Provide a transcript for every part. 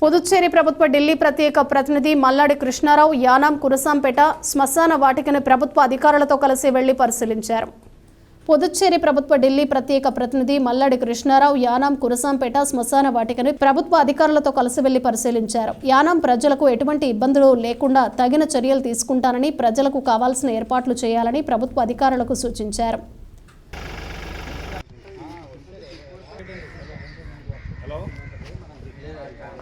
పుదుచ్చేరి ప్రభుత్వ ఢిల్లీ ప్రత్యేక ప్రతినిధి మల్లాడి కృష్ణారావు యానాం కురసాంపేట శ్మశాన వాటికను ప్రభుత్వ అధికారులతో కలిసి వెళ్ళి పరిశీలించారు. పుదుచ్చేరి ప్రభుత్వ ఢిల్లీ ప్రత్యేక ప్రతినిధి మల్లాడి కృష్ణారావు యానాం కురసాంపేట శ్మశాన వాటికను ప్రభుత్వ అధికారులతో కలిసి వెళ్ళి పరిశీలించారు. యానాం ప్రజలకు ఎటువంటి ఇబ్బందులు లేకుండా తగిన చర్యలు తీసుకుంటానని ప్రజలకు కావాల్సిన ఏర్పాట్లు చేయాలని ప్రభుత్వ అధికారులకు సూచించారు హలో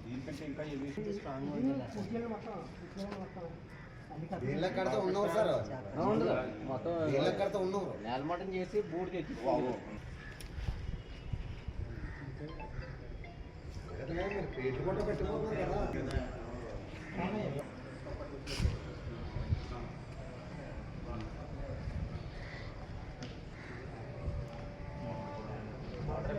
ఇప్పుడు మనం దీనికంటే ఇంకా ఏవి వీళ్ళ కడత ఉన్నావు సార్. మొత్తం వీళ్ళ కడత ఉన్నావు. నేలమటం చేసి బూడి తెచ్చి పెట్టుకుంటూ పెట్టుకుంటున్నారు కదా. వాటర్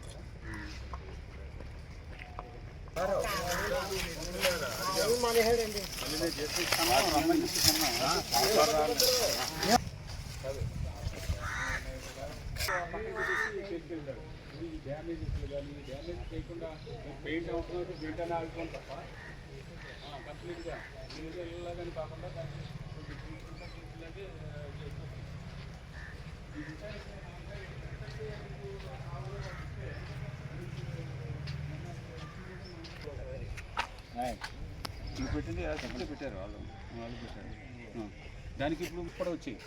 డ్యామేజ్ కానీ డ్యామేజ్ చేయకుండా పెయింట్ అవుతున్నట్టు పెయింట్ అని ఆడుకోండి తప్ప కంప్లీట్గా కాకుండా దాన్ని కొంచెం ట్రీట్మెంట్ చేసేలాగే చేసుకోవచ్చు. ఇవి పెట్టింది అసలు పెట్టారు వాళ్ళు. వాళ్ళు పెట్టారు. దానికి ఇప్పుడు కూడా వచ్చాయి.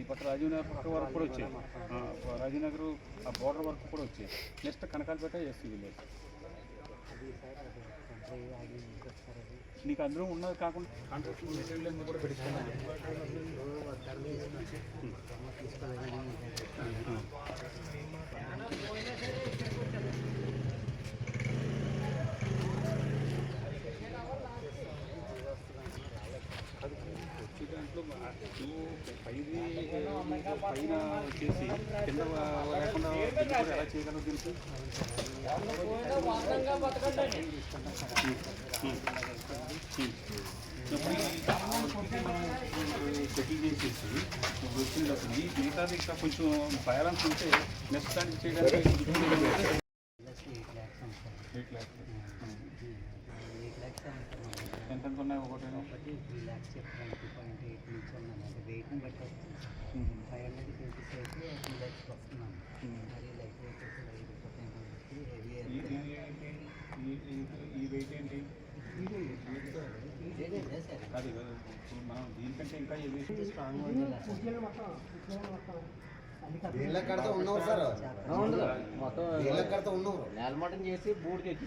ఈ పక్క రాజీవ్ నగర్ పక్క వరకు కూడా వచ్చాయి. రాజీవ్ నగర్ ఆ బోర్డర్ వరకు కూడా వచ్చాయి. Next Kanakalapeta SC village. నీకు అందరూ ఉన్నది కాకుండా కాంట్రాక్ట్ మెటీరియల్ కూడా పెట్టిస్తున్నాను వచ్చే పైది పైన వచ్చేసి కింద లేకుండా ఎలా చేయగలవు తెలుసు సెటిల్ చేసేసి వచ్చినప్పుడు మిగతాది ఇంకా కొంచెం బ్యాలెన్స్ ఉంటే నెక్స్ట్ దానికి చేయడానికి ఎయిట్ ల్యాక్స్ ఎంత ఎంత ఉన్నాయి ఒకటి వెయిట్ని బట్టి వస్తుంది. ఫైవ్ హండ్రెడ్ కేజీస్ అయితే టూ ల్యాక్స్ వస్తున్నాను. మరి లైట్ వెయిట్ అయితే హెవీ ఈ- వెయిట్ ఏంటి? అది మనం దీనికంటే ఇంకా స్ట్రాంగ్ వీళ్ళ కడత ఉన్నావు సార్? మొత్తం వీళ్ళ కడత ఉన్నావు? నేలమటం చేసి బూడి తెచ్చి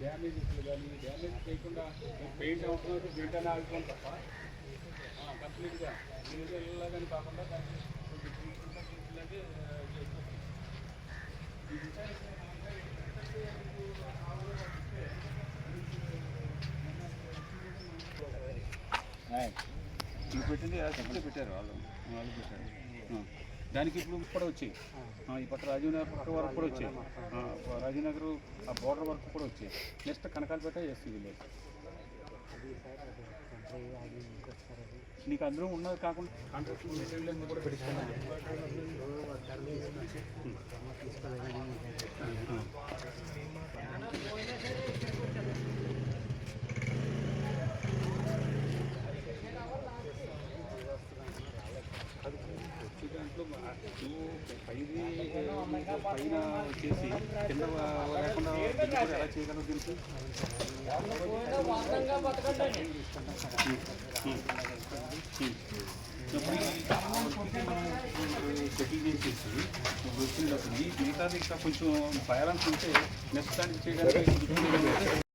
డ్యామేజ్ కానీ డ్యామేజ్ చేయకుండా పెయింట్ అవసరం పెయింట్ అని ఆడుకోవాలి తప్ప కంప్లీట్గా నీళ్ళ వెళ్ళాలని కాకుండా దాన్ని కొంచెం ఇవి పెట్టింది అసలు పెట్టారు వాళ్ళు. వాళ్ళు పెట్టారు. దానికి ఇప్పుడు కూడా వచ్చాయి. ఈ పక్క రాజీవ్ నగర్ పక్క వరకు కూడా వచ్చాయి. రాజీవ్ నగర్ ఆ బోర్డర్ వరకు కూడా వచ్చాయి. నెక్స్ట్ కనకాలపేట ఎస్సీ విలేజ్ నీకు అందులో ఉన్నది కాకుండా కాంట్రాక్ట్ మెటీరియల్ కూడా పెట్టించుకున్నాను దాంట్లో పైది పైన వచ్చేసి కింద లేకుండా ఎలా చేయగలవు దీనికి సెటిల్ చేసేసి వచ్చినప్పుడు మిగతాది ఇంకా కొంచెం బ్యాలెన్స్ ఉంటే నెక్స్ట్ దానికి చేయడానికి